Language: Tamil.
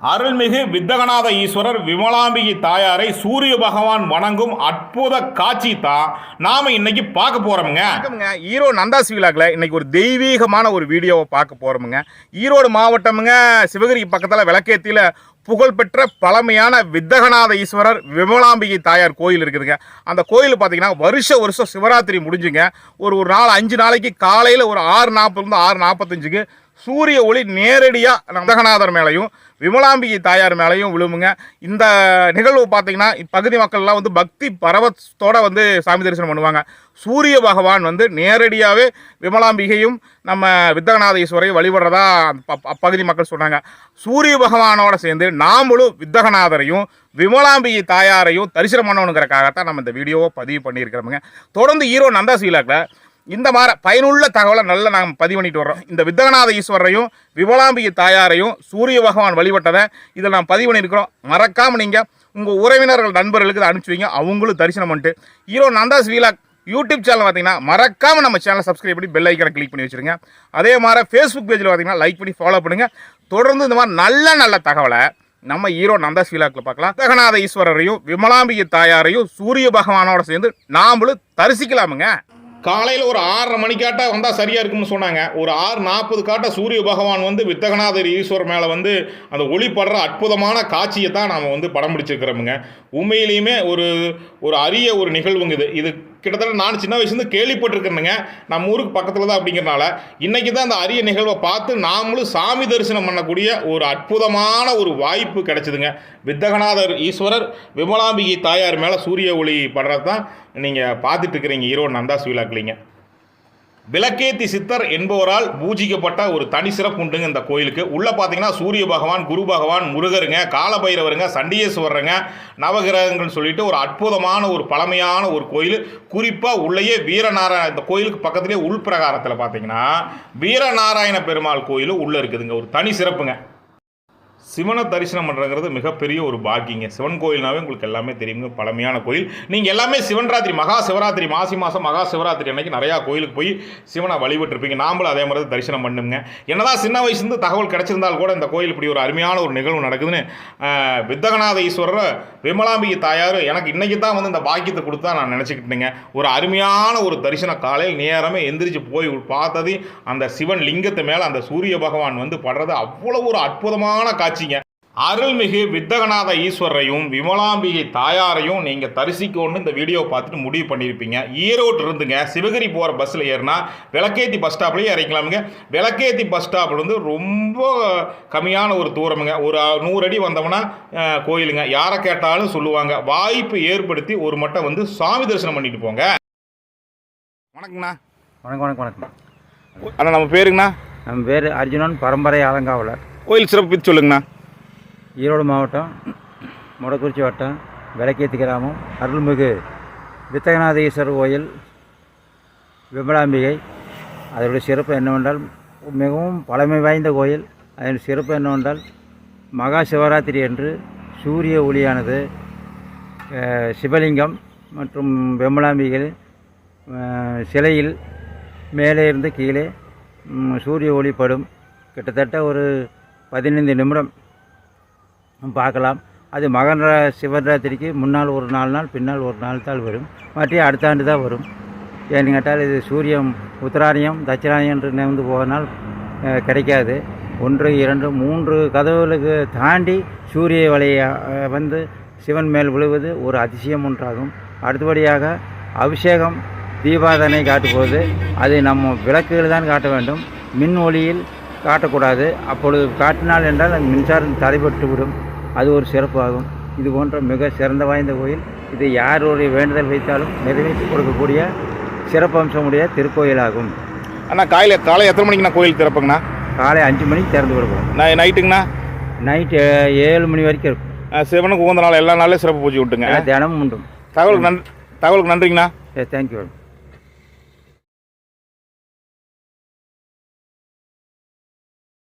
அருள்மிகு வித்தகநாத ஈஸ்வரர் விமலாம்பிகை தாயாரை சூரிய பகவான் வணங்கும் அற்புத காட்சி தான் நாம இன்னைக்கு பார்க்க போறோமுங்க. வணக்கம்ங்க ஈரோடு நந்தாஸ் விழாக்கில் இன்னைக்கு ஒரு தெய்வீகமான ஒரு வீடியோவை பார்க்க போறோமுங்க. ஈரோடு மாவட்டமுங்க சிவகிரி பக்கத்தில் விளக்கேத்தியில் புகழ்பெற்ற பழமையான வித்தகநாத ஈஸ்வரர் விமலாம்பிகை தாயார் கோயில் இருக்குதுங்க. அந்த கோயில் பார்த்தீங்கன்னா வருஷ வருஷம் சிவராத்திரி முடிஞ்சுங்க. ஒரு ஒரு நாள் அஞ்சு நாளைக்கு காலையில் ஒரு ஆறு நாற்பதுலேருந்து ஆறு நாற்பத்தஞ்சுக்கு சூரிய ஒளி நேரடியாக வித்தகநாதர் மேலேயும் விமலாம்பிகை தாயார் மேலேயும் விழுமுங்க. இந்த நிகழ்வு பார்த்தீங்கன்னா இப்பகுதி மக்கள்லாம் வந்து பக்தி பரவத்தோடு வந்து சாமி தரிசனம் பண்ணுவாங்க. சூரிய பகவான் வந்து நேரடியாகவே விமலாம்பிகையும் நம்ம வித்தகநாத ஈஸ்வரையும் வழிபடுறதா அப்பகுதி மக்கள் சொன்னாங்க. சூரிய பகவானோட சேர்ந்து நாமளும் வித்தகநாதரையும் விமலாம்பிகை தாயாரையும் தரிசனம் பண்ணணுங்கிறக்காகத்தான் நம்ம இந்த வீடியோவை பதிவு பண்ணியிருக்கிறோமுங்க. தொடர்ந்து ஹீரோ நந்தாஸ் விழாக்கில் இந்த மாதிரி பயனுள்ள தகவலை நல்லா நாம் பதிவு பண்ணிட்டு வர்றோம். இந்த வித்தகநாத ஈஸ்வரரையும் விமலாம்பிகை தாயாரையும் சூரிய பகவான் வழிபட்டதை இதில் நான் பதிவு பண்ணியிருக்கிறோம். மறக்காமல் நீங்கள் உங்கள் உறவினர்கள் நண்பர்களுக்கு இதை வைங்க. அவங்களும் தரிசனம் பண்ணிட்டு hero Nandhas vlog YouTube channel பார்த்தீங்கன்னா மறக்காமல் நம்ம சேனலை சப்ஸ்கிரைப் பண்ணி பெல் ஐக்கனை கிளிக் பண்ணி வச்சுருங்க. அதே மாதிரி ஃபேஸ்புக் பேஜில் பார்த்தீங்கன்னா லைக் பண்ணி ஃபாலோ பண்ணுங்கள் தொடர்ந்து இந்த மாதிரி நல்ல நல்ல தகவலை நம்ம ஈரோ நந்தாஸ் விழாக்கில் பார்க்கலாம். வித்தகநாத ஈஸ்வரரையும் விமலாம்பிகை தாயாரையும் சூரிய பகவானோட சேர்ந்து நாமளும் தரிசிக்கலாமுங்க. காலையில் ஒரு ஆறரை மணிக்காட்ட வந்தால் சரியாக இருக்கும்னு சொன்னாங்க. ஒரு ஆறு நாற்பது காட்ட சூரிய பகவான் வந்து வித்தகநாதர் ஈஸ்வர் மேலே வந்து அந்த ஒளிப்படுற அற்புதமான காட்சியை தான் நாம் வந்து படம் பிடிச்சிருக்கிறோமுங்க. உண்மையிலையுமே ஒரு ஒரு அரிய ஒரு நிகழ்வுங்க இது. இது கிட்டத்தட்ட நான் சின்ன வயசுலேருந்து கேள்விப்பட்டிருக்கேனுங்க நம்ம ஊருக்கு பக்கத்தில் தான் அப்படிங்கிறனால இன்றைக்கி தான் அந்த அரிய நிகழ்வை பார்த்து நாமளும் சாமி தரிசனம் பண்ணக்கூடிய ஒரு அற்புதமான ஒரு வாய்ப்பு கிடைச்சிதுங்க. வித்தகநாதர் ஈஸ்வரர் விமலாம்பிகை தாயார் மேலே சூரிய ஒளி படுறது தான் நீங்கள் பார்த்துட்டு இருக்கிறீங்க. ஈரோடு நந்தாஸ் விழாக்கலிங்க விளக்கேத்தி சித்தர் என்பவரால் பூஜிக்கப்பட்ட ஒரு தனி சிறப்பு உண்டுங்க இந்த கோயிலுக்கு. உள்ளே பார்த்தீங்கன்னா சூரிய பகவான் குரு பகவான் முருகருங்க காலபைரவருங்க சண்டிகேஸ்வரருங்க நவகிரகங்கள்னு சொல்லிட்டு ஒரு அற்புதமான ஒரு பழமையான ஒரு கோயில். குறிப்பாக உள்ளேயே வீரநாராயண இந்த கோயிலுக்கு பக்கத்துலேயே உள்பிரகாரத்தில் பார்த்தீங்கன்னா வீரநாராயண பெருமாள் கோயிலும் உள்ளே இருக்குதுங்க. ஒரு தனி சிறப்புங்க. சிவனை தரிசனம் பண்ணுறங்கிறது மிகப்பெரிய ஒரு பாக்கியங்க. சிவன் கோயில்னாவே உங்களுக்கு எல்லாமே தெரியுங்க பழமையான கோயில். நீங்கள் எல்லாமே சிவன் ராத்திரி மகா சிவராத்திரி மாசி மாதம் மகா சிவராத்திரி அன்னைக்கு நிறையா கோயிலுக்கு போய் சிவனை வழிபட்டிருப்பீங்க. நாமளும் அதே மாதிரி தான் தரிசனம் பண்ணுங்க. என்னதான் சின்ன வயசுலேருந்து தகவல் கிடச்சிருந்தால் கூட இந்த கோயில் இப்படி ஒரு அருமையான ஒரு நிகழ்வு நடக்குதுன்னு வித்தகநாத ஈஸ்வரர் விமலாம்பிகை தாயார் எனக்கு இன்றைக்கி தான் வந்து இந்த பாக்கியத்தை கொடுத்தா நான் நினச்சிக்கிட்டேங்க ஒரு அருமையான ஒரு தரிசன காலையில் நேரமே எந்திரிச்சு போய் பார்த்தது அந்த சிவன் லிங்கத்து மேலே அந்த சூரிய பகவான் வந்து படுறது அவ்வளோ ஒரு அற்புதமான காட்சிங்க. அருள்மிகு வித்தகநாத ஈஸ்வரரையும் விமலாம்பிகை தாயாரையும் நீங்கள் தரிசிக்கணும்னு இந்த வீடியோ பார்த்துட்டு முடிவு பண்ணியிருப்பீங்க. ஈரோடு இருந்துங்க சிவகிரி போகிற பஸ்ஸில் ஏறினா விளக்கேத்தி பஸ் ஸ்டாப்லேயே இறக்கலாமுங்க விளக்கேத்தி பஸ் ஸ்டாப்ல இருந்து ரொம்ப கம்மியான ஒரு தூரமுங்க. ஒரு நூறு அடி வந்தோம்னா கோயிலுங்க. யாரை கேட்டாலும் சொல்லுவாங்க. வாய்ப்பு ஏற்படுத்தி ஒரு மட்டம் வந்து சாமி தரிசனம் பண்ணிட்டு போங்க. வணக்கங்கண்ணா. வணக்கம் வணக்கம் வணக்கம். அண்ணா நம்ம பேருங்கண்ணா. நம்ம பேர் அர்ஜுனன் பரம்பரை ஆலங்காவலர். கோயில் சிறப்பு சொல்லுங்கண்ணா. ஈரோடு மாவட்டம் மொடக்குறிச்சி வட்டம் விளக்கேத்தி கிராமம் அருள்மிகு வித்தகநாதீஸ்வரர் கோயில் விமலாம்பிகை. அதனுடைய சிறப்பு என்னவென்றால் மிகவும் பழமை வாய்ந்த கோயில். அதன் சிறப்பு என்னவென்றால் மகா சிவராத்திரி அன்று சூரிய ஒளியானது சிவலிங்கம் மற்றும் விமலாம்பிகை சிலையில் மேலே இருந்து கீழே சூரிய ஒளி படும். கிட்டத்தட்ட ஒரு பதினைந்து நிமிடம் பார்க்கலாம். அது மகன் சிவராத்திரிக்கு முன்னால் ஒரு நாலு நாள் பின்னால் ஒரு நாள் தான் வரும். மற்றும் அடுத்த ஆண்டு தான் வரும். ஏன்னு கேட்டால் இது சூரியம் உத்தராயணம் தட்சிணாயனம் என்று நேர்ந்து போவதனால் கிடைக்காது. ஒன்று இரண்டு மூன்று கதவுகளுக்கு தாண்டி சூரிய வலையை வந்து சிவன் மேல் விழுவது ஒரு அதிசயம் ஒன்றாகும். அடுத்தபடியாக அபிஷேகம் தீபாதனை காட்டும்போது அது நம்ம விளக்குகள் தான் காட்ட வேண்டும். மின் ஒளியில் காட்டக்கூடாது. அப்பொழுது காட்டினால் என்றால் அது மின்சாரம் தடைபட்டு விடும். அது ஒரு சிறப்பாகும். இது போன்ற மிக சிறந்த வாய்ந்த கோயில். இது யாருடைய வேண்டுதல் வைத்தாலும் நிறைவேற்றி கொடுக்கக்கூடிய சிறப்பம்சமுடைய திருக்கோயிலாகும். அண்ணா காலையில் காலை எத்தனை மணிக்குண்ணா கோயில் திறப்புங்கண்ணா? காலை அஞ்சு மணிக்கு திறந்து கொடுப்போம் நை நைட்டுங்கண்ணா? நைட்டு ஏழு மணி வரைக்கும் இருக்கும். சிவனுக்கு உகந்த நாள் எல்லா நாளும் சிறப்பு பூஜை விட்டுங்க தினமும் உண்டும். தகவலுக்கு நன்றி தகவலுக்கு நன்றிங்கண்ணா. தேங்க்யூ